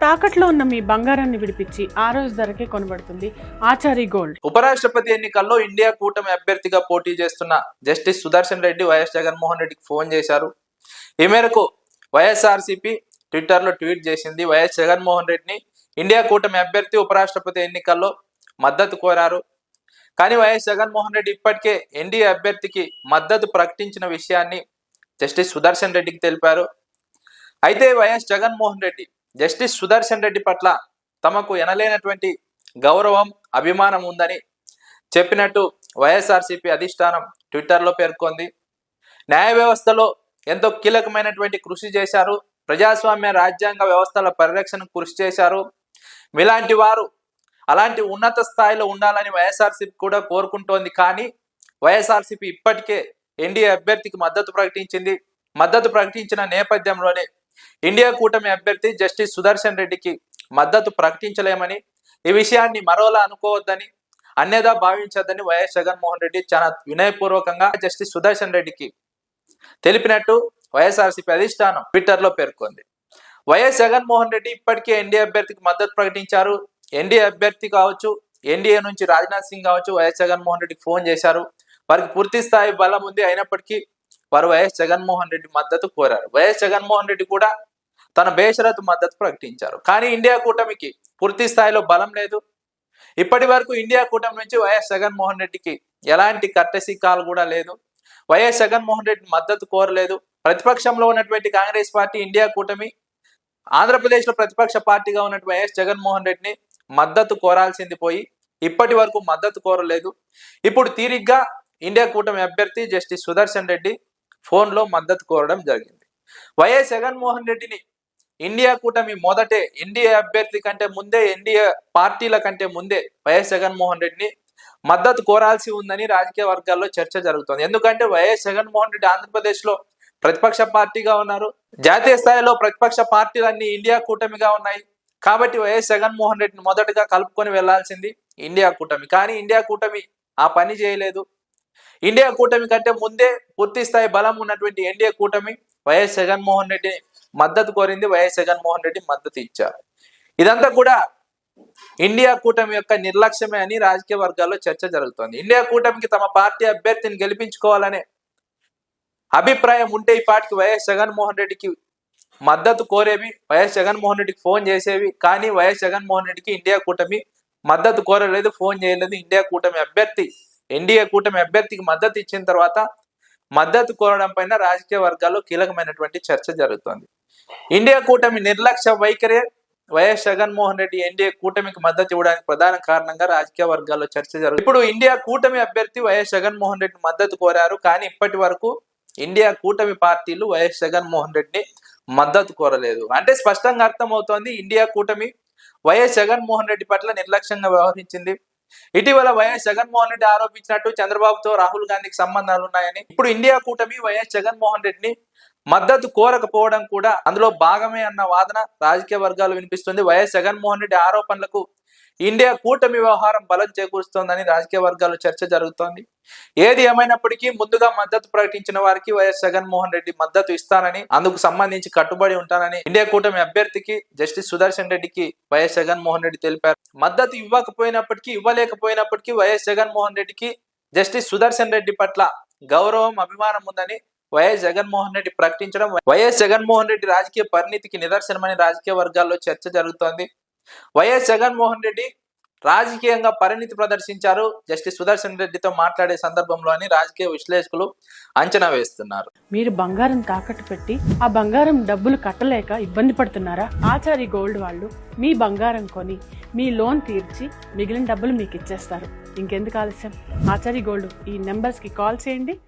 తాకట్లో ఉన్న మీ బంగారాన్ని విడిపించి ఆ రోజు ధరకే కొనబడుతుంది ఆచారి గోల్డ్. ఉపరాష్ట్రపతి ఎన్నికల్లో ఇండియా కూటమి అభ్యర్థిగా పోటీ చేస్తున్న జస్టిస్ సుదర్శన్ రెడ్డి వైఎస్ జగన్మోహన్ రెడ్డికి ఫోన్ చేశారు. ఈ మేరకు వైఎస్ఆర్సీపీ ట్విట్టర్లో ట్వీట్ చేసింది. వైఎస్ జగన్మోహన్ రెడ్డిని ఇండియా కూటమి అభ్యర్థి ఉపరాష్ట్రపతి ఎన్నికల్లో మద్దతు కోరారు. కానీ వైఎస్ జగన్మోహన్ రెడ్డి ఇప్పటికే ఎన్డీఏ అభ్యర్థికి మద్దతు ప్రకటించిన విషయాన్ని జస్టిస్ సుదర్శన్ రెడ్డికి తెలిపారు. అయితే వైఎస్ జగన్మోహన్ రెడ్డి జస్టిస్ సుదర్శన్ రెడ్డి పట్ల తమకు ఎనలేనటువంటి గౌరవం అభిమానం ఉందని చెప్పినట్టు వైఎస్ఆర్సీపీ అధిష్టానం ట్విట్టర్లో పేర్కొంది. న్యాయ వ్యవస్థలో ఎంతో కీలకమైనటువంటి కృషి చేశారు. ప్రజాస్వామ్య రాజ్యాంగ వ్యవస్థల పరిరక్షణకు కృషి చేశారు. మీలాంటి వారు అలాంటి ఉన్నత స్థాయిలో ఉండాలని వైఎస్ఆర్సీపీ కూడా కోరుకుంటోంది. కానీ వైఎస్ఆర్సీపీ ఇప్పటికే ఎన్డీఏ అభ్యర్థికి మద్దతు ప్రకటించింది. మద్దతు ప్రకటించిన నేపథ్యంలోనే ఇండియా కూటమి అభ్యర్థి జస్టిస్ సుదర్శన్ రెడ్డికి మద్దతు ప్రకటించలేమని ఈ విషయాన్ని మరోలా అనుకోవద్దని అన్యదా భావించద్దని వైఎస్ జగన్మోహన్ రెడ్డి చాలా వినయపూర్వకంగా జస్టిస్ సుదర్శన్ రెడ్డికి తెలిపినట్టు వైఎస్ఆర్సీపీ అధిష్టానం ట్విట్టర్లో పేర్కొంది. వైఎస్ జగన్మోహన్ రెడ్డి ఇప్పటికే ఎన్డీఏ అభ్యర్థికి మద్దతు ప్రకటించారు. ఎన్డీఏ అభ్యర్థి కావచ్చు ఎన్డీఏ నుంచి రాజ్నాథ్ సింగ్ కావచ్చు వైఎస్ జగన్మోహన్ రెడ్డికి ఫోన్ చేశారు. వారికి పూర్తి స్థాయి బలం ఉంది అయినప్పటికీ వారు వైఎస్ జగన్మోహన్ రెడ్డి మద్దతు కోరారు. వైఎస్ జగన్మోహన్ రెడ్డి కూడా తన బేషరతు మద్దతు ప్రకటించారు. కానీ ఇండియా కూటమికి పూర్తి స్థాయిలో బలం లేదు. ఇప్పటి వరకు ఇండియా కూటమి నుంచి వైఎస్ జగన్మోహన్ రెడ్డికి ఎలాంటి కట్టెసి కాల్ కూడా లేదు. వైఎస్ జగన్మోహన్ రెడ్డి మద్దతు కోరలేదు. ప్రతిపక్షంలో ఉన్నటువంటి కాంగ్రెస్ పార్టీ ఇండియా కూటమి ఆంధ్రప్రదేశ్లో ప్రతిపక్ష పార్టీగా ఉన్నటువంటి వైఎస్ జగన్మోహన్ రెడ్డిని మద్దతు కోరాల్సింది పోయి ఇప్పటి వరకు మద్దతు కోరలేదు. ఇప్పుడు తీరిగ్గా ఇండియా కూటమి అభ్యర్థి జస్టిస్ సుదర్శన్ రెడ్డి ఫోన్లో మద్దతు కోరడం జరిగింది. వైఎస్ జగన్మోహన్ రెడ్డిని ఇండియా కూటమి మొదటే ఎన్డీఏ అభ్యర్థి కంటే ముందే ఎన్డీఏ పార్టీల కంటే ముందే వైఎస్ జగన్మోహన్ రెడ్డిని మద్దతు కోరాల్సి ఉందని రాజకీయ వర్గాల్లో చర్చ జరుగుతోంది. ఎందుకంటే వైఎస్ జగన్మోహన్ రెడ్డి ఆంధ్రప్రదేశ్లో ప్రతిపక్ష పార్టీగా ఉన్నారు. జాతీయ స్థాయిలో ప్రతిపక్ష పార్టీలన్నీ ఇండియా కూటమిగా ఉన్నాయి. కాబట్టి వైఎస్ జగన్మోహన్ రెడ్డిని మొదటగా కలుపుకొని వెళ్ళాల్సింది ఇండియా కూటమి. కానీ ఇండియా కూటమి ఆ పని చేయలేదు. ఇండియా కూటమి కంటే ముందే పూర్తి స్థాయి బలం ఉన్నటువంటి ఎన్డీఏ కూటమి వైఎస్ జగన్మోహన్ రెడ్డి మద్దతు కోరింది వైఎస్ జగన్మోహన్ రెడ్డి మద్దతు ఇచ్చారు. ఇదంతా కూడా ఇండియా కూటమి యొక్క నిర్లక్ష్యమే అని రాజకీయ వర్గాల్లో చర్చ జరుగుతోంది. ఇండియా కూటమికి తమ పార్టీ అభ్యర్థిని గెలిపించుకోవాలనే అభిప్రాయం ఉంటే ఈ పార్టీకి వైఎస్ జగన్మోహన్ రెడ్డికి మద్దతు కోరేవి వైఎస్ జగన్మోహన్ రెడ్డికి ఫోన్ చేసేవి. కానీ వైఎస్ జగన్మోహన్ రెడ్డికి ఇండియా కూటమి మద్దతు కోరలేదు ఫోన్ చేయలేదు. ఇండియా కూటమి అభ్యర్థి ఎన్డీఏ కూటమి అభ్యర్థికి మద్దతు ఇచ్చిన తర్వాత మద్దతు కోరడం పైన రాజకీయ వర్గాల్లో కీలకమైనటువంటి చర్చ జరుగుతోంది. ఇండియా కూటమి నిర్లక్ష్య వైఖరి వైఎస్ జగన్మోహన్ రెడ్డి ఎన్డీఏ కూటమికి మద్దతు ఇవ్వడానికి ప్రధాన కారణంగా రాజకీయ వర్గాల్లో చర్చ జరుగుతుంది. ఇప్పుడు ఇండియా కూటమి అభ్యర్థి వైఎస్ జగన్మోహన్ రెడ్డి మద్దతు కోరారు. కానీ ఇప్పటి వరకు ఇండియా కూటమి పార్టీలు వైఎస్ జగన్మోహన్ రెడ్డిని మద్దతు కోరలేదు. అంటే స్పష్టంగా అర్థమవుతోంది ఇండియా కూటమి వైఎస్ జగన్మోహన్ రెడ్డి పట్ల నిర్లక్ష్యంగా వ్యవహరించింది. ఇటీవల వైఎస్ జగన్మోహన్ రెడ్డి ఆరోపించినట్టు చంద్రబాబుతో రాహుల్ గాంధీకి సంబంధాలు ఉన్నాయని ఇప్పుడు ఇండియా కూటమి వైఎస్ జగన్మోహన్ రెడ్డిని మద్దతు కోరకపోవడం కూడా అందులో భాగమే అన్న వాదన రాజకీయ వర్గాలు వినిపిస్తుంది. వైఎస్ జగన్మోహన్ రెడ్డి ఆరోపణలకు ఇండియా కూటమి వ్యవహారం బలం చేకూరుస్తోందని రాజకీయ వర్గాల్లో చర్చ జరుగుతోంది. ఏది ఏమైనప్పటికీ ముందుగా మద్దతు ప్రకటించిన వారికి వైఎస్ జగన్మోహన్ రెడ్డి మద్దతు ఇస్తానని అందుకు సంబంధించి కట్టుబడి ఉంటానని ఇండియా కూటమి అభ్యర్థికి జస్టిస్ సుదర్శన్ రెడ్డికి వైఎస్ జగన్మోహన్ రెడ్డి తెలిపారు. మద్దతు ఇవ్వకపోయినప్పటికీ ఇవ్వలేకపోయినప్పటికీ వైఎస్ జగన్మోహన్ రెడ్డికి జస్టిస్ సుదర్శన్ రెడ్డి పట్ల గౌరవం అభిమానం ఉందని వైఎస్ జగన్మోహన్ రెడ్డి ప్రకటించడం వైఎస్ జగన్మోహన్ రెడ్డి రాజకీయ పరిణితికి నిదర్శనమని రాజకీయ వర్గాల్లో చర్చ జరుగుతోంది. వైఎస్ జగన్మోహన్ రెడ్డి రాజకీయంగా పరిణితి ప్రదర్శించారు. జస్టిస్ సుదర్శన్ రెడ్డితో మాట్లాడే సందర్భంలో అని రాజకీయ విశ్లేషకులు అంచనా వేస్తున్నారు. మీరు బంగారం తాకట్టు పెట్టి ఆ బంగారం డబ్బులు కట్టలేక ఇబ్బంది పడుతున్నారా? ఆచారి గోల్డ్ వాళ్ళు మీ బంగారం కొని మీ లోన్ తీర్చి మిగిలిన డబ్బులు మీకు ఇచ్చేస్తారు ఇంకెందుకు ఆలస్యం? ఆచారి గోల్డ్ ఈ నెంబర్స్కి కాల్ చేయండి.